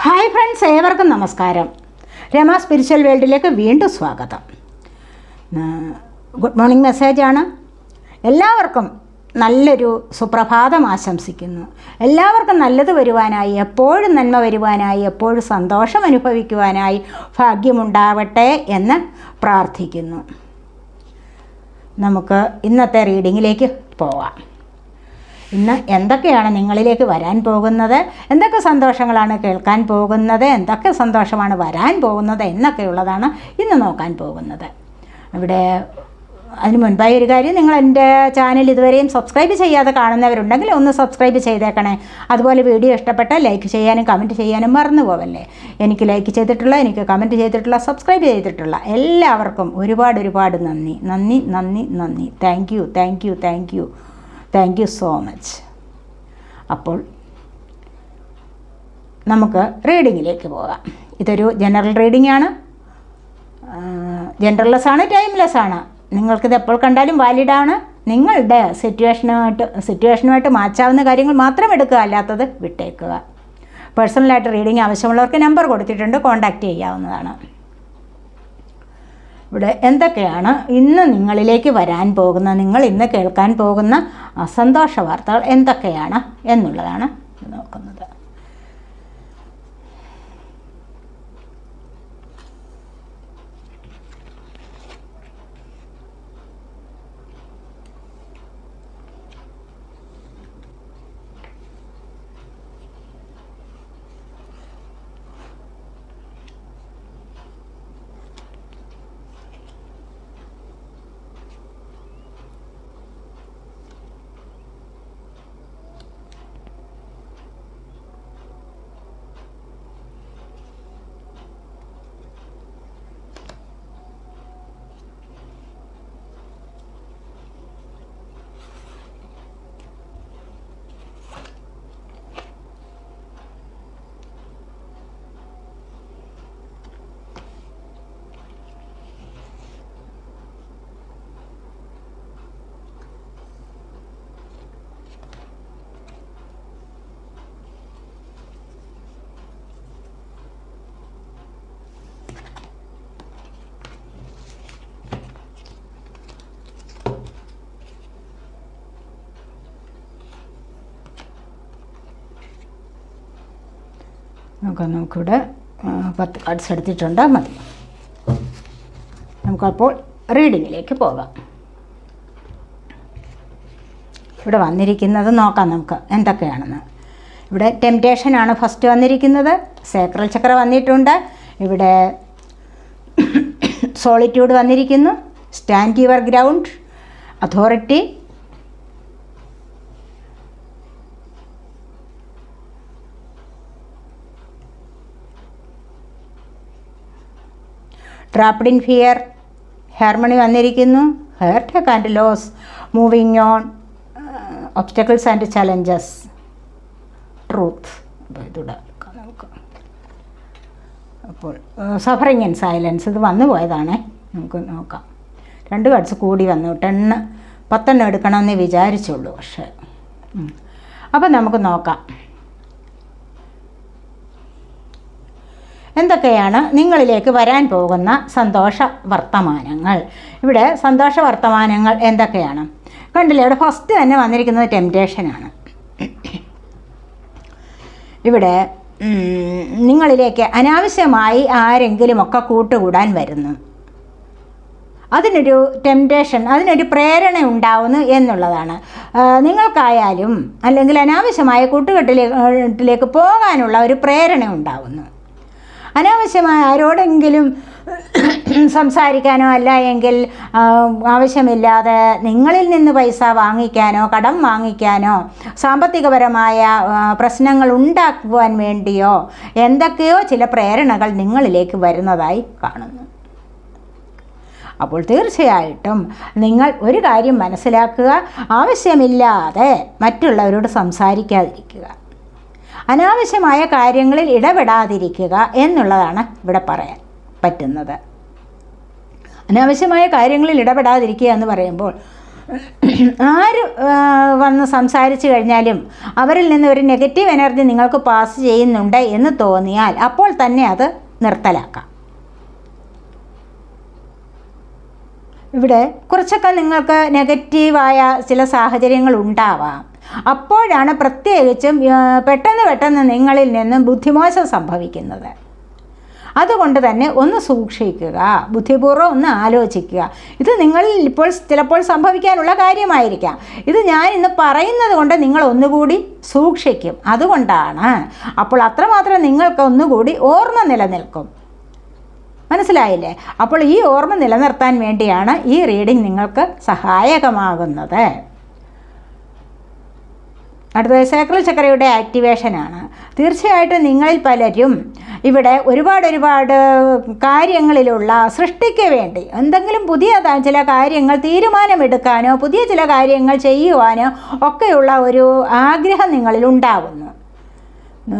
Hi friends ഏവർക്കും നമസ്കാരം. Rama spiritual വേൾഡിലേക്ക് വീണ്ടും സ്വാഗതം. ഗുഡ് മോർണിംഗ് മെസ്സേജാണ് എല്ലാവർക്കും നല്ലൊരു സുപ്രഭാതം ആശംസിക്കുന്നു. എല്ലാവർക്കും നല്ലത് വരുവാനായി എപ്പോഴും നന്മ വരുവാനായി എപ്പോഴും സന്തോഷം അനുഭവിക്കുവാനായി ഭാഗ്യമുണ്ടാവട്ടെ എന്ന് പ്രാർത്ഥിക്കുന്നു. നമുക്ക് ഇന്നത്തെ റീഡിങ്ങിലേക്ക് പോവാം. ഇന്ന് എന്തൊക്കെയാണ് നിങ്ങളിലേക്ക് വരാൻ പോകുന്നത്? എന്തൊക്കെ സന്തോഷങ്ങളാണ് കേൾക്കാൻ പോകുന്നത്? എന്തൊക്കെ സന്തോഷമാണ് വരാൻ പോകുന്നത്? എന്നൊക്കെയുള്ളതാണ് ഇന്ന് നോക്കാൻ പോകുന്നത്. ഇവിടെ അതിന് മുൻപായി ഒരു കാര്യം നിങ്ങൾ എന്റെ ചാനൽ ഇതുവരെയും സബ്സ്ക്രൈബ് ചെയ്യാതെ കാണുന്നവരുണ്ടെങ്കിൽ ഒന്ന് സബ്സ്ക്രൈബ് ചെയ്തേക്കണേ. അതുപോലെ വീഡിയോ ഇഷ്ടപ്പെട്ട ലൈക്ക് ചെയ്യാനും കമന്റ് ചെയ്യാനും മറന്നു പോവല്ലേ. എനിക്ക് ലൈക്ക് ചെയ്തിട്ടുള്ള എനിക്ക് കമന്റ് ചെയ്തിട്ടുള്ള സബ്സ്ക്രൈബ് ചെയ്തിട്ടുള്ള എല്ലാവർക്കും ഒരുപാട് ഒരുപാട് നന്ദി. നന്ദി നന്ദി നന്ദി. Thank you thank you thank you. Thank you so much അപ്പോൾ നമുക്ക് റീഡിങ്ങിലേക്ക് പോകാം. ഇതൊരു ജനറൽ റീഡിംഗ് ആണ്. ജനറൽലെസ് ആണ് ടൈംലെസ് ആണ്. നിങ്ങൾക്കിത് എപ്പോൾ കണ്ടാലും വാലിഡാണ് നിങ്ങളുടെ സിറ്റുവേഷനുമായിട്ട് സിറ്റുവേഷനുമായിട്ട് മാച്ചാവുന്ന കാര്യങ്ങൾ മാത്രം എടുക്കുക അല്ലാത്തത് വിട്ടേക്കുക. പേഴ്സണലായിട്ട് റീഡിംഗ് ആവശ്യമുള്ളവർക്ക് നമ്പർ കൊടുത്തിട്ടുണ്ട് കോൺടാക്റ്റ് ചെയ്യാവുന്നതാണ്. ഇവിടെ എന്തൊക്കെയാണ് ഇന്ന് നിങ്ങളിലേക്ക് വരാൻ പോകുന്ന നിങ്ങൾ ഇന്ന് കേൾക്കാൻ പോകുന്ന അസന്തോഷ വാർത്തകൾ എന്തൊക്കെയാണ് എന്നുള്ളതാണ് നോക്കുന്നത്. നമുക്ക് നമുക്കിവിടെ പത്ത് കാർഡ്സ് എടുത്തിട്ടുണ്ട് മതി. നമുക്കപ്പോൾ റീഡിങ്ങിലേക്ക് പോകാം. ഇവിടെ വന്നിരിക്കുന്നത് നോക്കാം നമുക്ക് എന്തൊക്കെയാണെന്ന്. ഇവിടെ ടെംപ്റ്റേഷനാണ് ഫസ്റ്റ് വന്നിരിക്കുന്നത്. സേക്രൽ ചക്ര വന്നിട്ടുണ്ട്. ഇവിടെ സോളിറ്റ്യൂഡ് വന്നിരിക്കുന്നു. Stand your ground authority trapped in fear harmony വന്നിരിക്കുന്നു. Hurt and loss moving on obstacles and challenges truth അപ്പോൾ ഇതൂടെ എടുക്കാം നമുക്ക് അപ്പോൾ സഫറിങ് ഇൻ സൈലൻസ് ഇത് വന്നു പോയതാണേ. നമുക്ക് നോക്കാം. രണ്ട് കാർഡ്സ് കൂടി വന്നു. ടെണ്ണ് പത്തെണ്ണം എടുക്കണമെന്ന് വിചാരിച്ചുള്ളൂ പക്ഷേ. അപ്പം അപ്പോൾ നമുക്ക് നോക്കാം. എന്തൊക്കെയാണ് നിങ്ങളിലേക്ക് വരാൻ പോകുന്ന സന്തോഷ വർത്തമാനങ്ങൾ? ഇവിടെ സന്തോഷ വർത്തമാനങ്ങൾ എന്തൊക്കെയാണ്? കണ്ടില്ലേ ഇവിടെ ഫസ്റ്റ് തന്നെ വന്നിരിക്കുന്നത് ടെംപ്റ്റേഷനാണ് ഇവിടെ നിങ്ങളിലേക്ക് അനാവശ്യമായി ആരെങ്കിലുമൊക്കെ കൂട്ടുകൂടാൻ വരുന്നു. അതിനൊരു ടെംപ്റ്റേഷൻ അതിനൊരു പ്രേരണ ഉണ്ടാവുന്നു എന്നുള്ളതാണ്. നിങ്ങൾക്കായാലും അല്ലെങ്കിൽ അനാവശ്യമായ കൂട്ടുകെട്ടിലേക്ക് പോകാനുള്ള ഒരു പ്രേരണ ഉണ്ടാവുന്നു. അനാവശ്യമായ ആരോടെങ്കിലും സംസാരിക്കാനോ അല്ല എങ്കിൽ ആവശ്യമില്ലാതെ നിങ്ങളിൽ നിന്ന് പൈസ വാങ്ങിക്കാനോ കടം വാങ്ങിക്കാനോ സാമ്പത്തികപരമായ പ്രശ്നങ്ങൾ ഉണ്ടാക്കുവാൻ വേണ്ടിയോ എന്തൊക്കെയോ ചില പ്രേരണകൾ നിങ്ങളിലേക്ക് വരുന്നതായി കാണുന്നു. അപ്പോൾ തീർച്ചയായിട്ടും നിങ്ങൾ ഒരു കാര്യം മനസ്സിലാക്കുക ആവശ്യമില്ലാതെ മറ്റുള്ളവരോട് സംസാരിക്കാതിരിക്കുക. അനാവശ്യമായ കാര്യങ്ങളിൽ ഇടപെടാതിരിക്കുക എന്നുള്ളതാണ് ഇവിടെ പറയാൻ പറ്റുന്നത്. അനാവശ്യമായ കാര്യങ്ങളിൽ ഇടപെടാതിരിക്കുക എന്ന് പറയുമ്പോൾ ആര് വന്ന് സംസാരിച്ചു കഴിഞ്ഞാലും അവരിൽ നിന്ന് ഒരു നെഗറ്റീവ് എനർജി നിങ്ങൾക്ക് പാസ് ചെയ്യുന്നുണ്ട് എന്ന് തോന്നിയാൽ അപ്പോൾ തന്നെ അത് നിർത്തലാക്കാം. ഇവിടെ കുറച്ചൊക്കെ നിങ്ങൾക്ക് നെഗറ്റീവായ ചില സാഹചര്യങ്ങൾ ഉണ്ടാവാം. അപ്പോഴാണ് പ്രത്യേകിച്ചും പെട്ടെന്ന് പെട്ടെന്ന് നിങ്ങളിൽ നിന്ന് ബുദ്ധിമോശം സംഭവിക്കുന്നത്. അതുകൊണ്ട് തന്നെ ഒന്ന് സൂക്ഷിക്കുക ബുദ്ധിപൂർവം ഒന്ന് ആലോചിക്കുക. ഇത് നിങ്ങളിൽ ഇപ്പോൾ ചിലപ്പോൾ സംഭവിക്കാനുള്ള കാര്യമായിരിക്കാം. ഇത് ഞാൻ ഇന്ന് പറയുന്നത് കൊണ്ട് നിങ്ങൾ ഒന്നുകൂടി സൂക്ഷിക്കും. അതുകൊണ്ടാണ് അപ്പോൾ അത്രമാത്രം നിങ്ങൾക്ക് ഒന്നുകൂടി ഓർമ്മ നിലനിൽക്കും. മനസ്സിലായില്ലേ? അപ്പോൾ ഈ ഓർമ്മ നിലനിർത്താൻ വേണ്ടിയാണ് ഈ റീഡിംഗ് നിങ്ങൾക്ക് സഹായകമാകുന്നത്. അടുത്തത് സേക്രൽ ചക്രയുടെ ആക്ടിവേഷനാണ്. തീർച്ചയായിട്ടും നിങ്ങളിൽ പലരും ഇവിടെ ഒരുപാട് ഒരുപാട് കാര്യങ്ങളിലുള്ള സൃഷ്ടിക്ക് വേണ്ടി എന്തെങ്കിലും പുതിയ ചില കാര്യങ്ങൾ തീരുമാനമെടുക്കാനോ പുതിയ ചില കാര്യങ്ങൾ ചെയ്യുവാനോ ഒക്കെയുള്ള ഒരു ആഗ്രഹം നിങ്ങളിൽ ഉണ്ടാകുന്നു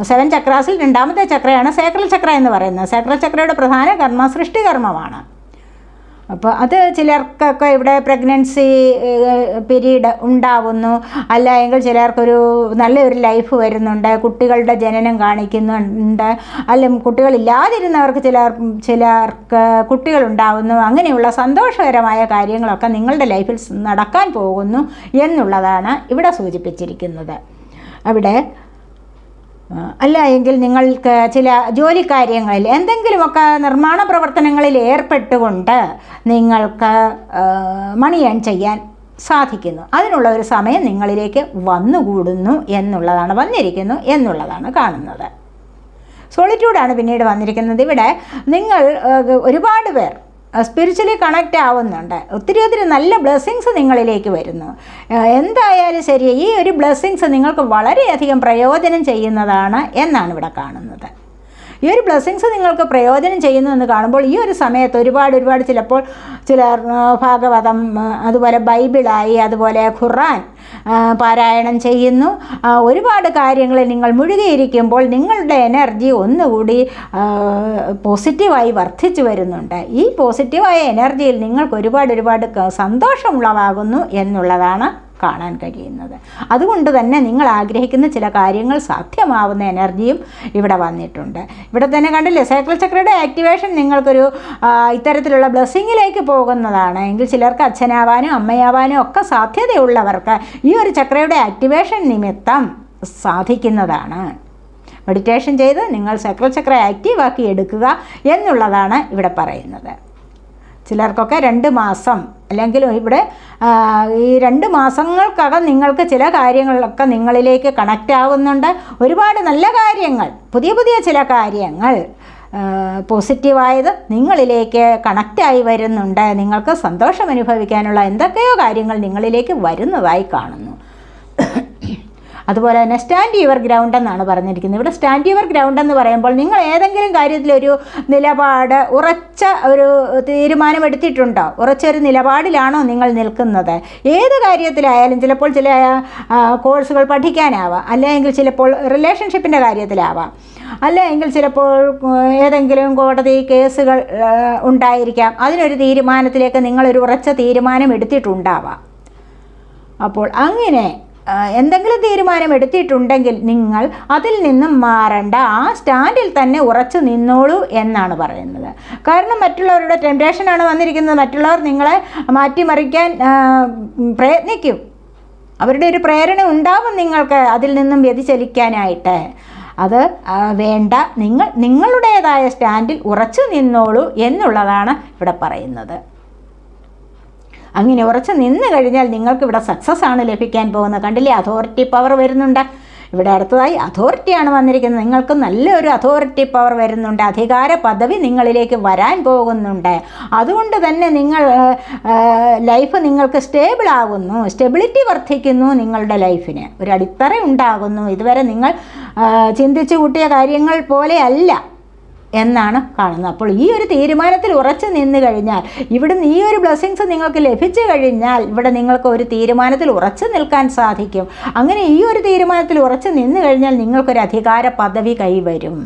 സെവൻ ചക്രാസിൽ രണ്ടാമത്തെ ചക്രയാണ് സേക്രൽ ചക്ര എന്ന് പറയുന്നത്. സേക്രൽ ചക്രയുടെ പ്രധാന കർമ്മ സൃഷ്ടികർമ്മമാണ്. അപ്പോൾ അത് ചിലർക്കൊക്കെ ഇവിടെ പ്രഗ്നൻസി പീരീഡ് ഉണ്ടാവുന്നു. അല്ലെങ്കിൽ ചിലർക്കൊരു നല്ലൊരു ലൈഫ് വരുന്നുണ്ട്. കുട്ടികളുടെ ജനനം കാണിക്കുന്നുണ്ട്. അല്ലെങ്കിൽ കുട്ടികളില്ലാതിരുന്നവർക്ക് ചിലർ ചിലർക്ക് കുട്ടികളുണ്ടാവുന്നു. അങ്ങനെയുള്ള സന്തോഷകരമായ കാര്യങ്ങളൊക്കെ നിങ്ങളുടെ ലൈഫിൽ നടക്കാൻ പോകുന്നു എന്നുള്ളതാണ് ഇവിടെ സൂചിപ്പിച്ചിരിക്കുന്നത്. അവിടെ അല്ല എങ്കിൽ നിങ്ങൾക്ക് ചില ജോലി കാര്യങ്ങളിൽ എന്തെങ്കിലുമൊക്കെ നിർമ്മാണ പ്രവർത്തനങ്ങളിൽ ഏർപ്പെട്ടുകൊണ്ട് നിങ്ങൾക്ക് മണി ഏൺ ചെയ്യാൻ സാധിക്കുന്നു. അതിനുള്ള ഒരു സമയം നിങ്ങളിലേക്ക് വന്നുകൂടുന്നു എന്നുള്ളതാണ് വന്നിരിക്കുന്നു എന്നുള്ളതാണ് കാണുന്നത്. സോളിറ്റ്യൂഡാണ് പിന്നീട് വന്നിരിക്കുന്നത്. ഇവിടെ നിങ്ങൾ ഒരുപാട് പേർ സ്പിരിച്വലി കണക്റ്റ് ആവുന്നുണ്ട്. ഒത്തിരി ഒത്തിരി നല്ല ബ്ലെസ്സിങ്സ് നിങ്ങളിലേക്ക് വരുന്നു. എന്തായാലും ശരി ഈ ഒരു ബ്ലെസ്സിങ്സ് നിങ്ങൾക്ക് വളരെയധികം പ്രയോജനം ചെയ്യുന്നതാണ് എന്നാണ് ഇവിടെ കാണുന്നത്. ഈ ഒരു ബ്ലെസ്സിങ്സ് നിങ്ങൾക്ക് പ്രയോജനം ചെയ്യുന്നു എന്ന് കാണുമ്പോൾ ഈ ഒരു സമയത്ത് ഒരുപാട് ഒരുപാട് ചിലപ്പോൾ ചില ഭാഗവതം അതുപോലെ ബൈബിളായി അതുപോലെ ഖുറാൻ പാരായണം ചെയ്യുന്നു. ഒരുപാട് കാര്യങ്ങളിൽ നിങ്ങൾ മുഴുകിയിരിക്കുമ്പോൾ നിങ്ങളുടെ എനർജി ഒന്നുകൂടി പോസിറ്റീവായി വർദ്ധിച്ചു വരുന്നുണ്ട്. ഈ പോസിറ്റീവായ എനർജിയിൽ നിങ്ങൾക്ക് ഒരുപാട് ഒരുപാട് സന്തോഷമുള്ളതാകുന്നു എന്നുള്ളതാണ് കാണാൻ കഴിയുന്നത്. അതുകൊണ്ട് തന്നെ നിങ്ങൾ ആഗ്രഹിക്കുന്ന ചില കാര്യങ്ങൾ സാധ്യമാവുന്ന എനർജിയും ഇവിടെ വന്നിട്ടുണ്ട്. ഇവിടെ തന്നെ കണ്ടില്ലേ സൈക്കിൾ ചക്രയുടെ ആക്ടിവേഷൻ നിങ്ങൾക്കൊരു ഇത്തരത്തിലുള്ള ബ്ലെസ്സിങ്ങിലേക്ക് പോകുന്നതാണ്. എങ്കിൽ ചിലർക്ക് അച്ഛനാവാനും അമ്മയാവാനും ഒക്കെ സാധ്യതയുള്ളവർക്ക് ഈ ഒരു ചക്രയുടെ ആക്ടിവേഷൻ നിമിത്തം സാധിക്കുന്നതാണ്. മെഡിറ്റേഷൻ ചെയ്ത് നിങ്ങൾ സൈക്കിൾ ചക്ര ആക്റ്റീവാക്കി എടുക്കുക എന്നുള്ളതാണ് ഇവിടെ പറയുന്നത്. ചിലർക്കൊക്കെ രണ്ട് മാസം അല്ലെങ്കിൽ ഇവിടെ ഈ രണ്ട് മാസങ്ങൾക്കകം നിങ്ങൾക്ക് ചില കാര്യങ്ങളൊക്കെ നിങ്ങളിലേക്ക് കണക്റ്റ് ആവുന്നുണ്ട്. ഒരുപാട് നല്ല കാര്യങ്ങൾ പുതിയ പുതിയ ചില കാര്യങ്ങൾ പോസിറ്റീവായത് നിങ്ങളിലേക്ക് കണക്റ്റായി വരുന്നുണ്ട്. നിങ്ങൾക്ക് സന്തോഷം അനുഭവിക്കാനുള്ള എന്തൊക്കെയോ കാര്യങ്ങൾ നിങ്ങളിലേക്ക് വരുന്നതായി കാണുന്നു. അതുപോലെ തന്നെ സ്റ്റാൻഡ് യുവർ ഗ്രൗണ്ട് എന്നാണ് പറഞ്ഞിരിക്കുന്നത്. ഇവിടെ സ്റ്റാൻഡ് യുവർ ഗ്രൗണ്ട് എന്ന് പറയുമ്പോൾ നിങ്ങൾ ഏതെങ്കിലും കാര്യത്തിലൊരു നിലപാട് ഉറച്ച ഒരു തീരുമാനമെടുത്തിട്ടുണ്ടോ? ഉറച്ച ഒരു നിലപാടിലാണോ നിങ്ങൾ നിൽക്കുന്നത്? ഏത് കാര്യത്തിലായാലും ചിലപ്പോൾ ചില കോഴ്സുകൾ പഠിക്കാനാവാം. അല്ലെങ്കിൽ ചിലപ്പോൾ റിലേഷൻഷിപ്പിന്റെ കാര്യത്തിലാവാം. അല്ലെങ്കിൽ ചിലപ്പോൾ ഏതെങ്കിലും കോടതി കേസുകൾ ഉണ്ടായിരിക്കാം. അതിനൊരു തീരുമാനത്തിലേക്ക് നിങ്ങളൊരു ഉറച്ച തീരുമാനം എടുത്തിട്ടുണ്ടാവാം. അപ്പോൾ അങ്ങനെ എന്തെങ്കിലും തീരുമാനം എടുത്തിട്ടുണ്ടെങ്കിൽ നിങ്ങൾ അതിൽ നിന്നും മാറണ്ട. ആ സ്റ്റാൻഡിൽ തന്നെ ഉറച്ചു നിന്നോളൂ എന്നാണ് പറയുന്നത്. കാരണം മറ്റുള്ളവരുടെ ടെംപ്റ്റേഷനാണ് വന്നിരിക്കുന്നത്. മറ്റുള്ളവർ നിങ്ങളെ മാറ്റിമറിക്കാൻ പ്രയത്നിക്കും. അവരുടെ ഒരു പ്രേരണ ഉണ്ടാവും നിങ്ങൾക്ക് അതിൽ നിന്നും വ്യതിചലിക്കാനായിട്ട്. അത് വേണ്ട. നിങ്ങൾ നിങ്ങളുടേതായ സ്റ്റാൻഡിൽ ഉറച്ചു നിന്നോളൂ എന്നുള്ളതാണ് ഇവിടെ പറയുന്നത്. അങ്ങനെ ഉറച്ച് നിന്ന് കഴിഞ്ഞാൽ നിങ്ങൾക്ക് ഇവിടെ സക്സസ് ആണ് ലഭിക്കാൻ പോകുന്നത്. കണ്ടില്ലേ? അതോറിറ്റി പവർ വരുന്നുണ്ട്. ഇവിടെ അടുത്തതായി അതോറിറ്റിയാണ് വന്നിരിക്കുന്നത്. നിങ്ങൾക്ക് നല്ലൊരു അതോറിറ്റി പവർ വരുന്നുണ്ട്. അധികാര പദവി നിങ്ങളിലേക്ക് വരാൻ പോകുന്നുണ്ട്. അതുകൊണ്ട് തന്നെ നിങ്ങൾ ലൈഫ് നിങ്ങൾക്ക് സ്റ്റേബിൾ ആകുന്നു. സ്റ്റെബിലിറ്റി വർദ്ധിക്കുന്നു നിങ്ങളുടെ ലൈഫിന് ഒരു അടിത്തറ ഉണ്ടാകുന്നു. ഇതുവരെ നിങ്ങൾ ചിന്തിച്ചു കൂട്ടിയ കാര്യങ്ങൾ പോലെയല്ല എന്നാണ് കാണുന്നത്. അപ്പോൾ ഈ ഒരു തീരുമാനത്തിൽ ഉറച്ചു നിന്ന് കഴിഞ്ഞാൽ ഇവിടുന്ന് ഈ ഒരു ബ്ലെസ്സിങ്സ് നിങ്ങൾക്ക് ലഭിച്ചു കഴിഞ്ഞാൽ ഇവിടെ നിങ്ങൾക്ക് ഒരു തീരുമാനത്തിൽ ഉറച്ചു നിൽക്കാൻ സാധിക്കും. അങ്ങനെ ഈ ഒരു തീരുമാനത്തിൽ ഉറച്ചു നിന്ന് കഴിഞ്ഞാൽ നിങ്ങൾക്കൊരു അധികാര പദവി കൈവരും.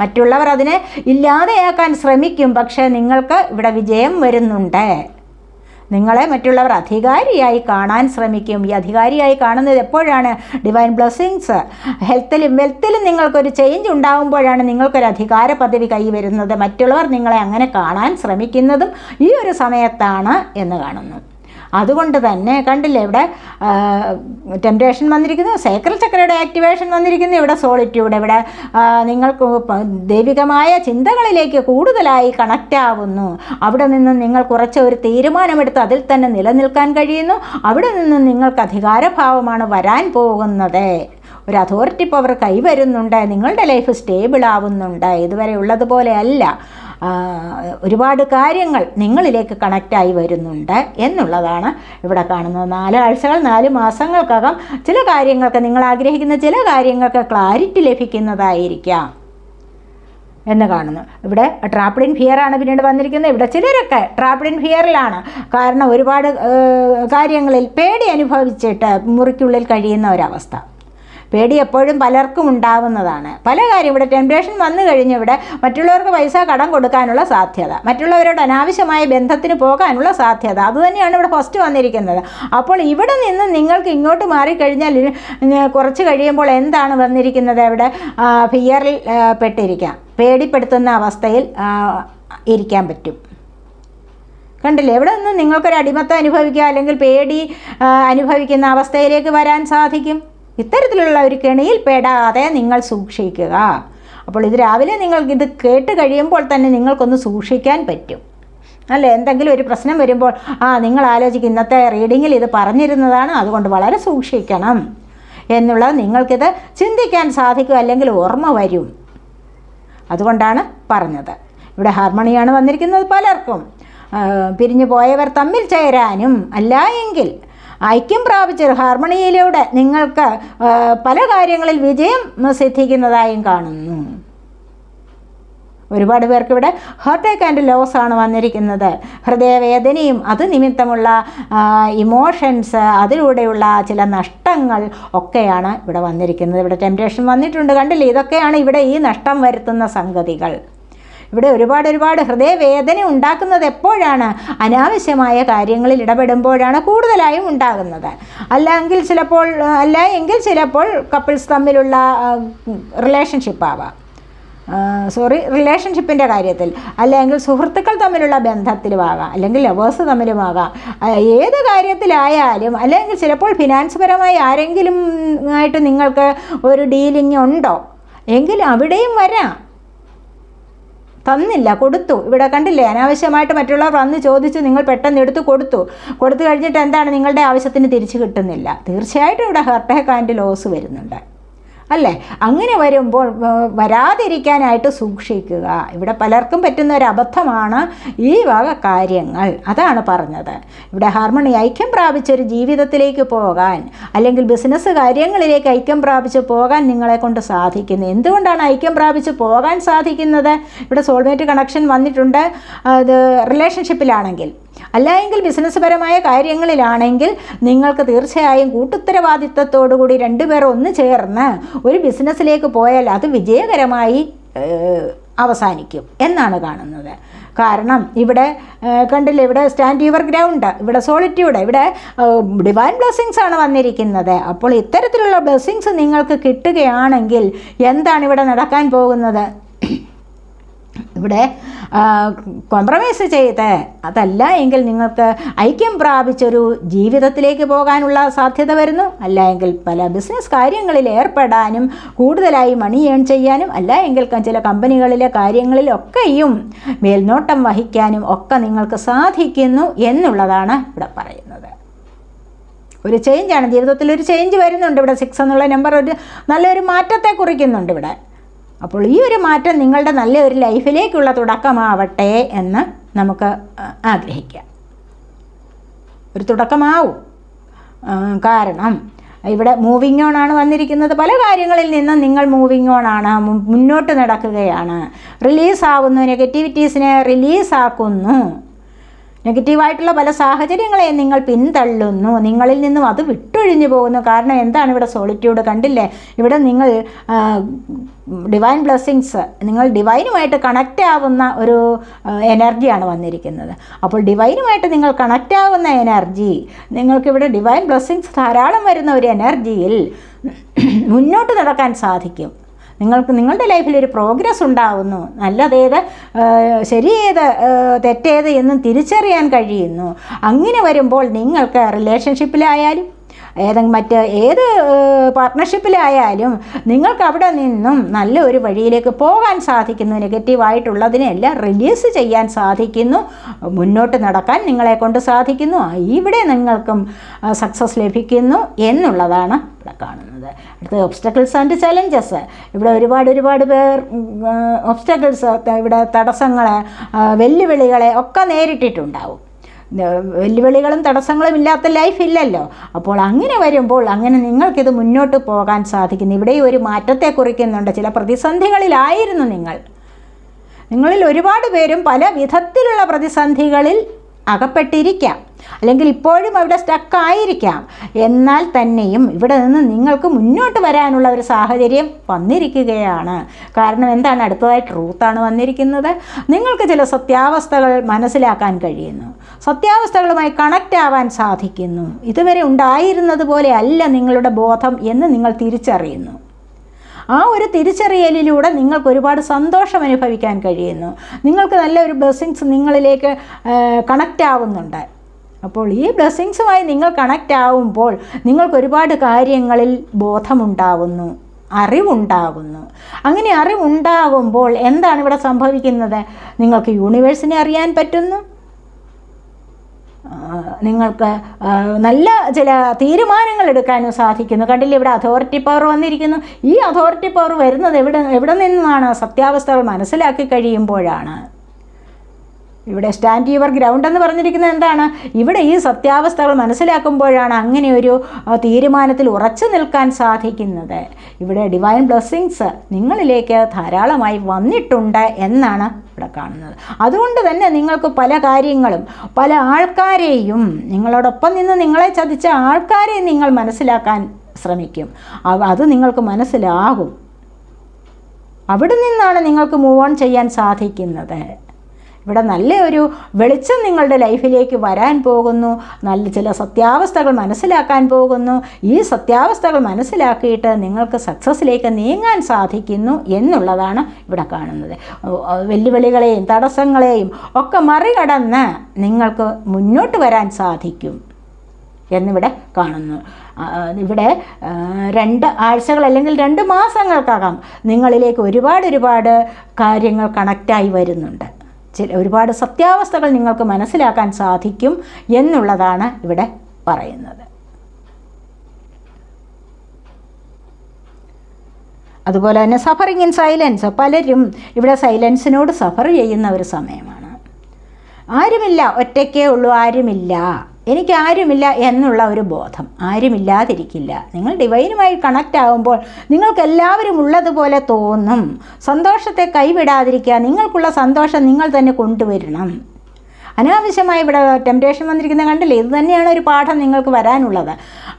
മറ്റുള്ളവർ അതിനെ ഇല്ലാതെയാക്കാൻ ശ്രമിക്കും പക്ഷേ നിങ്ങൾക്ക് ഇവിടെ വിജയം വരുന്നുണ്ട്. നിങ്ങളെ മറ്റുള്ളവർ അധികാരിയായി കാണാൻ ശ്രമിക്കും. ഈ അധികാരിയായി കാണുന്നത് എപ്പോഴാണ്? ഡിവൈൻ ബ്ലെസ്സിങ്സ് ഹെൽത്തിലും വെൽത്തിലും നിങ്ങൾക്കൊരു ചേഞ്ച് ഉണ്ടാകുമ്പോഴാണ് നിങ്ങൾക്കൊരു അധികാര പദവി കൈവരുന്നത് മറ്റുള്ളവർ നിങ്ങളെ അങ്ങനെ കാണാൻ ശ്രമിക്കുന്നതും ഈ ഒരു സമയത്താണ് എന്ന് കാണുന്നു. അതുകൊണ്ട് തന്നെ കണ്ടില്ലേ ഇവിടെ ടെംപ്റ്റേഷൻ വന്നിരിക്കുന്നു സേക്രൽ ചക്രയുടെ ആക്ടിവേഷൻ വന്നിരിക്കുന്നു ഇവിടെ സോളിറ്റ്യൂഡ് ഇവിടെ നിങ്ങൾക്ക് ദൈവികമായ ചിന്തകളിലേക്ക് കൂടുതലായി കണക്റ്റ് ആവുന്നു. അവിടെ നിന്ന് നിങ്ങൾ കുറച്ച് ഒരു തീരുമാനമെടുത്ത് അതിൽ തന്നെ നിലനിൽക്കാൻ കഴിയുന്നു. അവിടെ നിന്ന് നിങ്ങൾക്ക് അധികാരഭാവമാണ് വരാൻ പോകുന്നത്. ഒരു അതോറിറ്റി പവർ കൈവരുന്നുണ്ട് നിങ്ങളുടെ ലൈഫ് സ്റ്റേബിൾ ആവുന്നുണ്ട്. ഇതുവരെ ഉള്ളതുപോലെ അല്ല. ഒരുപാട് കാര്യങ്ങൾ നിങ്ങളിലേക്ക് കണക്റ്റായി വരുന്നുണ്ട് എന്നുള്ളതാണ് ഇവിടെ കാണുന്നത്. നാലാഴ്ചകൾ നാല് മാസങ്ങൾക്കകം ചില കാര്യങ്ങൾക്ക് നിങ്ങൾ ആഗ്രഹിക്കുന്ന ചില കാര്യങ്ങൾക്ക് ക്ലാരിറ്റി ലഭിക്കുന്നതായിരിക്കാം എന്ന് കാണുന്നു. ഇവിടെ ട്രാപ്പിഡിൻ ഫിയറാണ് പിന്നീട് വന്നിരിക്കുന്നത്. ഇവിടെ ചിലരൊക്കെ ട്രാപ്പിഡിൻ ഫിയറിലാണ്. കാരണം ഒരുപാട് കാര്യങ്ങളിൽ പേടി അനുഭവിച്ചിട്ട് മുറിക്കുള്ളിൽ കഴിയുന്ന ഒരവസ്ഥ. പേടി എപ്പോഴും പലർക്കും ഉണ്ടാവുന്നതാണ്. പല കാര്യം ഇവിടെ ടെമ്പറേഷൻ വന്നു കഴിഞ്ഞ് ഇവിടെ മറ്റുള്ളവർക്ക് പൈസ കടം കൊടുക്കാനുള്ള സാധ്യത മറ്റുള്ളവരോട് അനാവശ്യമായ ബന്ധത്തിന് പോകാനുള്ള സാധ്യത അതുതന്നെയാണ് ഇവിടെ ഫസ്റ്റ് വന്നിരിക്കുന്നത്. അപ്പോൾ ഇവിടെ നിന്ന് നിങ്ങൾക്ക് ഇങ്ങോട്ട് മാറിക്കഴിഞ്ഞാൽ കുറച്ച് കഴിയുമ്പോൾ എന്താണ് വന്നിരിക്കുന്നത് ഇവിടെ? ഫിയറിൽ പെട്ടിരിക്കാം. പേടിപ്പെടുത്തുന്ന അവസ്ഥയിൽ ഇരിക്കാൻ പറ്റും. കണ്ടില്ലേ? എവിടെ നിന്ന് നിങ്ങൾക്കൊരു അടിമത്തം അനുഭവിക്കുക അല്ലെങ്കിൽ പേടി അനുഭവിക്കുന്ന അവസ്ഥയിലേക്ക് വരാൻ സാധിക്കും. ഇത്തരത്തിലുള്ള ഒരു കെണിയിൽ പെടാതെ നിങ്ങൾ സൂക്ഷിക്കുക. അപ്പോൾ ഇത് രാവിലെ നിങ്ങൾക്ക് ഇത് കേട്ട് കഴിയുമ്പോൾ തന്നെ നിങ്ങൾക്കൊന്ന് സൂക്ഷിക്കാൻ പറ്റും. അല്ലേ? എന്തെങ്കിലും ഒരു പ്രശ്നം വരുമ്പോൾ ആ നിങ്ങൾ ആലോചിക്കും ഇന്നത്തെ റീഡിങ്ങിൽ ഇത് പറഞ്ഞിരുന്നതാണ് അതുകൊണ്ട് വളരെ സൂക്ഷിക്കണം. എന്നുള്ളത് നിങ്ങൾക്കിത് ചിന്തിക്കാൻ സാധിക്കും അല്ലെങ്കിൽ ഓർമ്മ വരും. അതുകൊണ്ടാണ് പറഞ്ഞത്. ഇവിടെ ഹാർമണിയാണ് വന്നിരിക്കുന്നത് പലർക്കും. പിരിഞ്ഞു പോയവർ തമ്മിൽ ചേരാനും അല്ല എങ്കിൽ ഐക്യം പ്രാപിച്ച ഹാർമണിയിലൂടെ നിങ്ങൾക്ക് പല കാര്യങ്ങളിൽ വിജയം സിദ്ധിക്കുന്നതായും കാണുന്നു. ഒരുപാട് പേർക്ക് ഇവിടെ ഹാർട്ടേക്ക് ആൻഡ് ലോസ് ആണ് വന്നിരിക്കുന്നത്. ഹൃദയവേദനയും അത് നിമിത്തമുള്ള ഇമോഷൻസ് അതിലൂടെയുള്ള ചില നഷ്ടങ്ങൾ ഒക്കെയാണ് ഇവിടെ വന്നിരിക്കുന്നത്. ഇവിടെ ടെംപ്റ്റേഷൻ വന്നിട്ടുണ്ട്. കണ്ടില്ലേ? ഇതൊക്കെയാണ് ഇവിടെ ഈ നഷ്ടം വരുത്തുന്ന സംഗതികൾ. ഇവിടെ ഒരുപാട് ഒരുപാട് ഹൃദയവേദന ഉണ്ടാക്കുന്നത് എപ്പോഴാണ്? അനാവശ്യമായ കാര്യങ്ങളിൽ ഇടപെടുമ്പോഴാണ് കൂടുതലായും ഉണ്ടാകുന്നത്. അല്ലെങ്കിൽ ചിലപ്പോൾ അല്ല എങ്കിൽ ചിലപ്പോൾ കപ്പിൾസ് തമ്മിലുള്ള റിലേഷൻഷിപ്പ് ആവാം. സോറി റിലേഷൻഷിപ്പിന്റെ കാര്യത്തിൽ. അല്ലെങ്കിൽ സുഹൃത്തുക്കൾ തമ്മിലുള്ള ബന്ധത്തിലുമാകാം. അല്ലെങ്കിൽ ലവേഴ്സ് തമ്മിലുമാകാം. ഏത് കാര്യത്തിലായാലും അല്ലെങ്കിൽ ചിലപ്പോൾ ഫിനാൻസ് പരമായി ആരെങ്കിലും ആയിട്ട് നിങ്ങൾക്ക് ഒരു ഡീലിംഗ് ഉണ്ടോ? എങ്കിൽ അവിടെയും വരാം. തന്നില്ല കൊടുത്തു. ഇവിടെ കണ്ടില്ലേ അനാവശ്യമായിട്ട് മറ്റുള്ളവർ വന്ന് ചോദിച്ചു നിങ്ങൾ പെട്ടെന്ന് എടുത്തു കൊടുത്തു. കൊടുത്തു കഴിഞ്ഞിട്ട് എന്താണ് നിങ്ങളുടെ ആവശ്യത്തിന് തിരിച്ചു കിട്ടുന്നില്ല? തീർച്ചയായിട്ടും ഇവിടെ ഹെർട്ടേക്ക് ആൻഡ് ലോസ് വരുന്നുണ്ട്. അല്ലേ? അങ്ങനെ വരുമ്പോൾ വരാതിരിക്കാനായിട്ട് സൂക്ഷിക്കുക. ഇവിടെ പലർക്കും പറ്റുന്ന ഒരു അബദ്ധമാണ് ഈ വക കാര്യങ്ങൾ. അതാണ് പറഞ്ഞത്. ഇവിടെ ഹാർമണി ഐക്യം പ്രാപിച്ചൊരു ജീവിതത്തിലേക്ക് പോകാൻ അല്ലെങ്കിൽ ബിസിനസ് കാര്യങ്ങളിലേക്ക് ഐക്യം പ്രാപിച്ച് പോകാൻ നിങ്ങളെ കൊണ്ട് സാധിക്കുന്നത് എന്തുകൊണ്ടാണ് ഐക്യം പ്രാപിച്ച് പോകാൻ സാധിക്കുന്നത്? ഇവിടെ സോൾമേറ്റ് കണക്ഷൻ വന്നിട്ടുണ്ട്. അത് റിലേഷൻഷിപ്പിലാണെങ്കിൽ അല്ല എങ്കിൽ ബിസിനസ് പരമായ കാര്യങ്ങളിലാണെങ്കിൽ നിങ്ങൾക്ക് തീർച്ചയായും കൂട്ടുത്തരവാദിത്തത്തോടുകൂടി രണ്ടുപേർ ഒന്ന് ചേർന്ന് ഒരു ബിസിനസ്സിലേക്ക് പോയാൽ അത് വിജയകരമായി അവസാനിക്കും എന്നാണ് കാണുന്നത്. കാരണം ഇവിടെ കണ്ടില്ലേ ഇവിടെ സ്റ്റാൻഡ് യുവർ ഗ്രൗണ്ട് ഇവിടെ സോളിറ്റ്യൂഡ് ഇവിടെ ഡിവൈൻ ബ്ലെസ്സിങ്സ് ആണ് വന്നിരിക്കുന്നത്. അപ്പോൾ ഇത്തരത്തിലുള്ള ബ്ലെസ്സിങ്സ് നിങ്ങൾക്ക് കിട്ടുകയാണെങ്കിൽ എന്താണ് ഇവിടെ നടക്കാൻ പോകുന്നത്? ഇവിടെ കോംപ്രമൈസ് ചെയ്ത്. അതല്ല എങ്കിൽ നിങ്ങൾക്ക് ഐക്യം പ്രാപിച്ചൊരു ജീവിതത്തിലേക്ക് പോകാനുള്ള സാധ്യത വരുന്നു. അല്ല എങ്കിൽ പല ബിസിനസ് കാര്യങ്ങളിൽ ഏർപ്പെടാനും കൂടുതലായി മണി ഏൺ ചെയ്യാനും അല്ല എങ്കിൽ ചില കമ്പനികളിലെ കാര്യങ്ങളിലൊക്കെയും മേൽനോട്ടം വഹിക്കാനും ഒക്കെ നിങ്ങൾക്ക് സാധിക്കുന്നു എന്നുള്ളതാണ് ഇവിടെ പറയുന്നത്. ഒരു ചേഞ്ചാണ് ജീവിതത്തിൽ ഒരു ചേഞ്ച് വരുന്നുണ്ട് ഇവിടെ സിക്സ് എന്നുള്ള നമ്പർ ഒരു നല്ലൊരു മാറ്റത്തെ കുറിക്കുന്നുണ്ട് ഇവിടെ. അപ്പോൾ ഈ ഒരു മാറ്റം നിങ്ങളുടെ നല്ല ഒരു ലൈഫിലേക്കുള്ള തുടക്കമാവട്ടെ എന്ന് നമുക്ക് ആഗ്രഹിക്കാം. ഒരു തുടക്കമാവും. കാരണം ഇവിടെ മൂവിങ് ഓൺ ആണ് വന്നിരിക്കുന്നത്. പല കാര്യങ്ങളിൽ നിന്നും നിങ്ങൾ മൂവിങ് ഓൺ ആണ് മുന്നോട്ട് നടക്കുകയാണ്. റിലീസാവുന്നു നെഗറ്റിവിറ്റീസിനെ റിലീസാക്കുന്നു നെഗറ്റീവായിട്ടുള്ള പല സാഹചര്യങ്ങളെയും നിങ്ങൾ പിന്തള്ളുന്നു. നിങ്ങളിൽ നിന്നും അത് വിട്ടൊഴിഞ്ഞു പോകുന്നു. കാരണം എന്താണ് ഇവിടെ സോളിറ്റ്യൂഡ് കണ്ടില്ലേ? ഇവിടെ നിങ്ങൾ ഡിവൈൻ ബ്ലെസ്സിങ്സ് നിങ്ങൾ ഡിവൈനുമായിട്ട് കണക്റ്റ് ആവുന്ന ഒരു എനർജിയാണ് വന്നിരിക്കുന്നത്. അപ്പോൾ ഡിവൈനുമായിട്ട് നിങ്ങൾ കണക്റ്റ് ആവുന്ന എനർജി നിങ്ങൾക്കിവിടെ ഡിവൈൻ ബ്ലെസ്സിങ്സ് ധാരാളം വരുന്ന ഒരു എനർജിയിൽ മുന്നോട്ട് നടക്കാൻ സാധിക്കും. നിങ്ങൾക്ക് നിങ്ങളുടെ ലൈഫിൽ ഒരു പ്രോഗ്രസ് ഉണ്ടാവുന്നു. നല്ലതേത് ശരിയേത് തെറ്റേത് എന്നും തിരിച്ചറിയാൻ കഴിയുന്നു. അങ്ങനെ വരുമ്പോൾ നിങ്ങൾക്ക് റിലേഷൻഷിപ്പിലായാലും ഏതെങ്കിലും മറ്റ് ഏത് പാർട്ട്ണർഷിപ്പിലായാലും നിങ്ങൾക്ക് അവിടെ നിന്നും നല്ല ഒരു വഴിയിലേക്ക് പോകാൻ സാധിക്കുന്നു. നെഗറ്റീവായിട്ടുള്ളതിനെല്ലാം റിലീസ് ചെയ്യാൻ സാധിക്കുന്നു. മുന്നോട്ട് നടക്കാൻ നിങ്ങളെ കൊണ്ട് സാധിക്കുന്നു. ഇവിടെ നിങ്ങൾക്കും സക്സസ് ലഭിക്കുന്നു എന്നുള്ളതാണ് ഇവിടെ കാണുന്നത്. അടുത്ത ഒബ്സ്റ്റക്കിൾസ് ആൻഡ് ചലഞ്ചസ് ഇവിടെ ഒരുപാട് ഒരുപാട് പേർ ഒബ്സ്റ്റക്കിൾസ് ഇവിടെ തടസ്സങ്ങളെ വെല്ലുവിളികളെ ഒക്കെ നേരിട്ടിട്ടുണ്ടാവും. വെല്ലുവിളികളും തടസ്സങ്ങളും ഇല്ലാത്ത ലൈഫ് ഇല്ലല്ലോ. അപ്പോൾ അങ്ങനെ വരുമ്പോൾ അങ്ങനെ നിങ്ങൾക്കിത് മുന്നോട്ട് പോകാൻ സാധിക്കുന്നു. ഇവിടെ ഒരു മാറ്റത്തെ കുറിക്കുന്നുണ്ട്. ചില പ്രതിസന്ധികളിലായിരുന്നു നിങ്ങൾ. നിങ്ങളിൽ ഒരുപാട് പേരും പല വിധത്തിലുള്ള പ്രതിസന്ധികളിൽ അകപ്പെട്ടിരിക്കാം. അല്ലെങ്കിൽ ഇപ്പോഴും അവിടെ സ്റ്റക്കായിരിക്കാം എന്നാൽ തന്നെയും ഇവിടെ നിന്ന് നിങ്ങൾക്ക് മുന്നോട്ട് വരാനുള്ള ഒരു സാഹചര്യം വന്നിരിക്കുകയാണ്. കാരണം എന്താണ്? അടുത്തതായി ട്രൂത്താണ് വന്നിരിക്കുന്നത്. നിങ്ങൾക്ക് ചില സത്യാവസ്ഥകൾ മനസ്സിലാക്കാൻ കഴിയുന്നു. സത്യാവസ്ഥകളുമായി കണക്റ്റ് ആവാൻ സാധിക്കുന്നു. ഇതുവരെ ഉണ്ടായിരുന്നത് പോലെ അല്ല നിങ്ങളുടെ ബോധം എന്ന് നിങ്ങൾ തിരിച്ചറിയുന്നു. ആ ഒരു തിരിച്ചറിയലിലൂടെ നിങ്ങൾക്ക് ഒരുപാട് സന്തോഷം അനുഭവിക്കാൻ കഴിയുന്നു. നിങ്ങൾക്ക് നല്ലൊരു ബ്ലെസ്സിങ്സ് നിങ്ങളിലേക്ക് കണക്റ്റ് ആവുന്നുണ്ട്. അപ്പോൾ ഈ ബ്ലെസ്സിങ്സുമായി നിങ്ങൾ കണക്റ്റ് ആവുമ്പോൾ നിങ്ങൾക്ക് ഒരുപാട് കാര്യങ്ങളിൽ ബോധമുണ്ടാവുന്നു അറിവുണ്ടാകുന്നു അങ്ങനെ അറിവുണ്ടാകുമ്പോൾ എന്താണ് ഇവിടെ സംഭവിക്കുന്നത്? നിങ്ങൾക്ക് യൂണിവേഴ്സിനെ അറിയാൻ പറ്റുന്നു. നിങ്ങൾക്ക് നല്ല ചില തീരുമാനങ്ങൾ എടുക്കാനും സാധിക്കുന്നു. കണ്ടില്ലേ ഇവിടെ അതോറിറ്റി പവർ വന്നിരിക്കുന്നു. ഈ അതോറിറ്റി പവർ വരുന്നത് എവിടെ എവിടെ നിന്നാണ് സത്യാവസ്ഥകൾ മനസ്സിലാക്കി കഴിയുമ്പോഴാണ്. ഇവിടെ സ്റ്റാൻഡ് യുവർ ഗ്രൗണ്ട് എന്ന് പറഞ്ഞിരിക്കുന്നത് എന്താണ്? ഇവിടെ ഈ സത്യാവസ്ഥകൾ മനസ്സിലാക്കുമ്പോഴാണ് അങ്ങനെ ഒരു തീരുമാനത്തിൽ ഉറച്ചു നിൽക്കാൻ സാധിക്കുന്നത്. ഇവിടെ ഡിവൈൻ ബ്ലെസ്സിങ്സ് നിങ്ങളിലേക്ക് ധാരാളമായി വന്നിട്ടുണ്ട് എന്നാണ് ഇവിടെ കാണുന്നത്. അതുകൊണ്ട് തന്നെ നിങ്ങൾക്ക് പല കാര്യങ്ങളും പല ആൾക്കാരെയും നിങ്ങളോടൊപ്പം നിന്ന് നിങ്ങളെ ചതിച്ച ആൾക്കാരെ നിങ്ങൾ മനസ്സിലാക്കാൻ ശ്രമിക്കും. അത് നിങ്ങൾക്ക് മനസ്സിലാകും. അവിടെ നിന്നാണ് നിങ്ങൾക്ക് മൂവ് ഓൺ ചെയ്യാൻ സാധിക്കുന്നത്. ഇവിടെ നല്ല ഒരു വെളിച്ചം നിങ്ങളുടെ ലൈഫിലേക്ക് വരാൻ പോകുന്നു. നല്ല ചില സത്യാവസ്ഥകൾ മനസ്സിലാക്കാൻ പോകുന്നു. ഈ സത്യാവസ്ഥകൾ മനസ്സിലാക്കിയിട്ട് നിങ്ങൾക്ക് സക്സസ്സിലേക്ക് നീങ്ങാൻ സാധിക്കുന്നു എന്നുള്ളതാണ് ഇവിടെ കാണുന്നത്. വെല്ലുവിളികളെയും തടസ്സങ്ങളെയും ഒക്കെ മറികടന്ന് നിങ്ങൾക്ക് മുന്നോട്ട് വരാൻ സാധിക്കും എന്നിവിടെ കാണുന്നു. ഇവിടെ രണ്ട് ആഴ്ചകൾ അല്ലെങ്കിൽ രണ്ട് മാസങ്ങൾക്കകം നിങ്ങളിലേക്ക് ഒരുപാട് ഒരുപാട് കാര്യങ്ങൾ കണക്റ്റായി വരുന്നുണ്ട്. ചില ഒരുപാട് സത്യാവസ്ഥകൾ നിങ്ങൾക്ക് മനസ്സിലാക്കാൻ സാധിക്കും എന്നുള്ളതാണ് ഇവിടെ പറയുന്നത്. അതുപോലെ തന്നെ സഫറിങ് ഇൻ സൈലൻസ് പലരും ഇവിടെ സൈലൻസിനോട് സഫർ ചെയ്യുന്ന ഒരു സമയമാണ്. ആരുമില്ല ഒറ്റയ്ക്കേ ഉള്ളൂ ആരുമില്ല. എനിക്ക് ആരുമില്ല എന്നുള്ള ഒരു ബോധം. ആരുമില്ലാതിരിക്കില്ല. നിങ്ങൾ ഡിവൈനുമായി കണക്റ്റ് ആകുമ്പോൾ നിങ്ങൾക്ക് എല്ലാവരും ഉള്ളതുപോലെ തോന്നും. സന്തോഷത്തെ കൈവിടാതിരിക്കുക നിങ്ങൾക്കുള്ള സന്തോഷം നിങ്ങൾ തന്നെ കൊണ്ടുവരണം. അനാവശ്യമായി ഇവിടെ ടെംപ്റ്റേഷൻ വന്നിരിക്കുന്നത് കണ്ടില്ലേ? ഇത് തന്നെയാണ് ഒരു പാഠം നിങ്ങൾക്ക് വരാനുള്ളത്.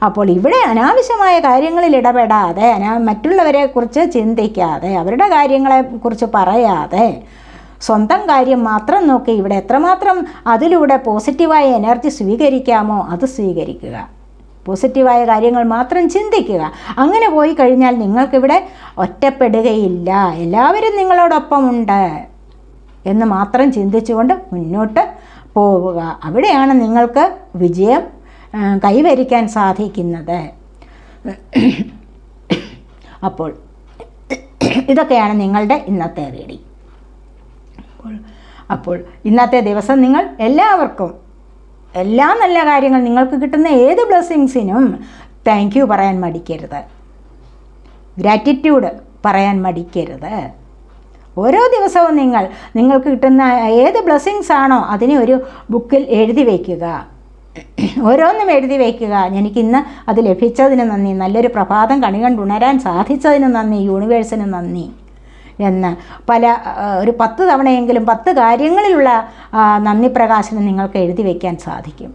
അപ്പോൾ ഇവിടെ അനാവശ്യമായ കാര്യങ്ങളിൽ ഇടപെടാതെ അനാ മറ്റുള്ളവരെ കുറിച്ച് ചിന്തിക്കാതെ അവരുടെ കാര്യങ്ങളെ കുറിച്ച് പറയാതെ സ്വന്തം കാര്യം മാത്രം നോക്കി ഇവിടെ എത്രമാത്രം അതിലൂടെ പോസിറ്റീവായ എനർജി സ്വീകരിക്കാമോ അത് സ്വീകരിക്കുക. പോസിറ്റീവായ കാര്യങ്ങൾ മാത്രം ചിന്തിക്കുക. അങ്ങനെ പോയി കഴിഞ്ഞാൽ നിങ്ങൾക്കിവിടെ ഒറ്റപ്പെടുകയില്ല. എല്ലാവരും നിങ്ങളോടൊപ്പമുണ്ട് എന്ന് മാത്രം ചിന്തിച്ചുകൊണ്ട് മുന്നോട്ട് പോവുക. അവിടെയാണ് നിങ്ങൾക്ക് വിജയം കൈവരിക്കാൻ സാധിക്കുന്നത്. അപ്പോൾ ഇതൊക്കെയാണ് നിങ്ങളുടെ ഇന്നത്തെ റീഡിങ്. അപ്പോൾ അപ്പോൾ ഇന്നത്തെ ദിവസം നിങ്ങൾ എല്ലാവർക്കും എല്ലാ നല്ല കാര്യങ്ങൾ നിങ്ങൾക്ക് കിട്ടുന്ന ഏത് ബ്ലെസ്സിങ്സിനും താങ്ക് യു പറയാൻ മടിക്കരുത്. ഗ്രാറ്റിറ്റ്യൂഡ് പറയാൻ മടിക്കരുത്. ഓരോ ദിവസവും നിങ്ങൾ നിങ്ങൾക്ക് കിട്ടുന്ന ഏത് ബ്ലെസ്സിങ്സ് ആണോ അതിനെ ഒരു ബുക്കിൽ എഴുതി വയ്ക്കുക. ഓരോന്നും എഴുതി വയ്ക്കുക. എനിക്കിന്ന് അത് ലഭിച്ചതിന് നന്ദി. നല്ലൊരു പ്രഭാതം കണികണ്ടുണരാൻ സാധിച്ചതിന് നന്ദി. യൂണിവേഴ്സിന് നന്ദി. എന്ന്. പല ഒരു പത്ത് തവണയെങ്കിലും പത്ത് കാര്യങ്ങളിലുള്ള നന്ദി പ്രകാശനം നിങ്ങൾക്ക് എഴുതി വയ്ക്കാൻ സാധിക്കും.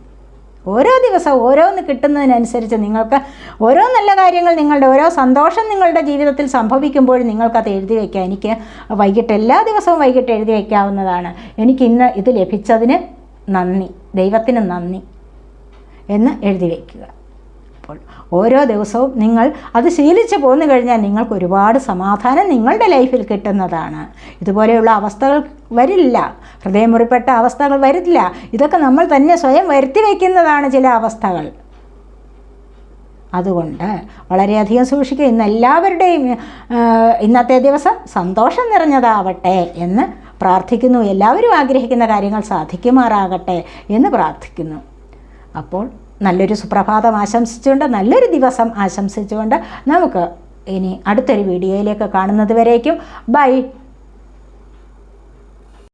ഓരോ ദിവസവും ഓരോന്ന് കിട്ടുന്നതിനനുസരിച്ച് നിങ്ങൾക്ക് ഓരോ നല്ല കാര്യങ്ങൾ നിങ്ങളുടെ ഓരോ സന്തോഷം നിങ്ങളുടെ ജീവിതത്തിൽ സംഭവിക്കുമ്പോഴും നിങ്ങൾക്കത് എഴുതി വയ്ക്കാം എനിക്ക് വൈകിട്ട് എല്ലാ ദിവസവും വൈകിട്ട് എഴുതി വയ്ക്കാവുന്നതാണ് എനിക്ക് ഇന്ന് ഇത് ലഭിച്ചതിന് നന്ദി. ദൈവത്തിന് നന്ദി. എന്ന് എഴുതി വയ്ക്കുക അപ്പോൾ ഓരോ ദിവസവും നിങ്ങൾ അത് ശീലിച്ച് പോന്നു കഴിഞ്ഞാൽ നിങ്ങൾക്ക് ഒരുപാട് സമാധാനം നിങ്ങളുടെ ലൈഫിൽ കിട്ടുന്നതാണ്. ഇതുപോലെയുള്ള അവസ്ഥകൾ വരില്ല. ഹൃദയമുറിപ്പെട്ട അവസ്ഥകൾ വരില്ല. ഇതൊക്കെ നമ്മൾ തന്നെ സ്വയം വരുത്തി വയ്ക്കുന്നതാണ് ചില അവസ്ഥകൾ. അതുകൊണ്ട് വളരെയധികം സൂക്ഷിക്കുക. ഇന്ന് എല്ലാവരുടെയും ഇന്നത്തെ ദിവസം സന്തോഷം നിറഞ്ഞതാവട്ടെ എന്ന് പ്രാർത്ഥിക്കുന്നു. എല്ലാവരും ആഗ്രഹിക്കുന്ന കാര്യങ്ങൾ സാധിക്കുമാറാകട്ടെ എന്ന് പ്രാർത്ഥിക്കുന്നു. അപ്പോൾ നല്ലൊരു സുപ്രഭാതം ആശംസിച്ചുകൊണ്ട് നല്ലൊരു ദിവസം ആശംസിച്ചുകൊണ്ട് നമുക്ക് ഇനി അടുത്തൊരു വീഡിയോയിലേക്ക് കാണുന്നത് വരേക്കും. ബൈ.